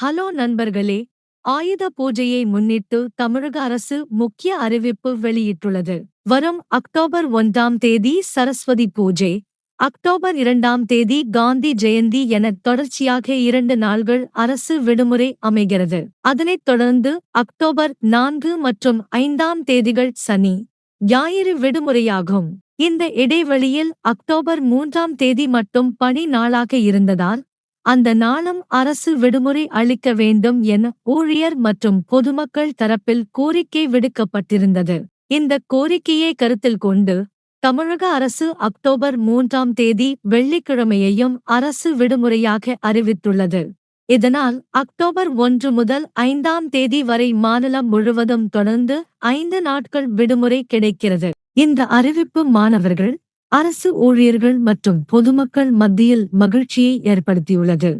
Hello நண்பர்களே ஆயுத பூஜையை முன்னிட்டு தமிழக அரசு முக்கிய அறிவிப்பு வெளியிட்டுள்ளது. வரும் அக்டோபர் ஒன்றாம் தேதி சரஸ்வதி பூஜை அக்டோபர் இரண்டாம் தேதி காந்தி ஜெயந்தி என தொடர்ச்சியாக இரண்டு நாள்கள் அரசு விடுமுறை அமைகிறது. அதனைத் தொடர்ந்து அக்டோபர் நான்கு மற்றும் ஐந்தாம் தேதிகள் சனி ஞாயிறு விடுமுறையாகும். இந்த இடைவெளியில் அக்டோபர் மூன்றாம் தேதி மட்டும் பணி நாளாக இருந்ததால் அந்த நாளும் அரசு விடுமுறை அளிக்க வேண்டும் என ஊழியர் மற்றும் பொதுமக்கள் தரப்பில் கோரிக்கை விடுக்கப்பட்டிருந்தது. இந்த கோரிக்கையை கருத்தில் கொண்டு தமிழக அரசு அக்டோபர் மூன்றாம் தேதி வெள்ளிக்கிழமையையும் அரசு விடுமுறையாக அறிவித்துள்ளது. இதனால் அக்டோபர் ஒன்று முதல் ஐந்தாம் தேதி வரை மாநிலம் முழுவதும் தொடர்ந்து ஐந்து நாட்கள் விடுமுறை கிடைக்கிறது. இந்த அறிவிப்பு மாணவர்கள் அரசு ஊழியர்கள் மற்றும் பொதுமக்கள் மத்தியில் மகிழ்ச்சியை ஏற்படுத்தியுள்ளது.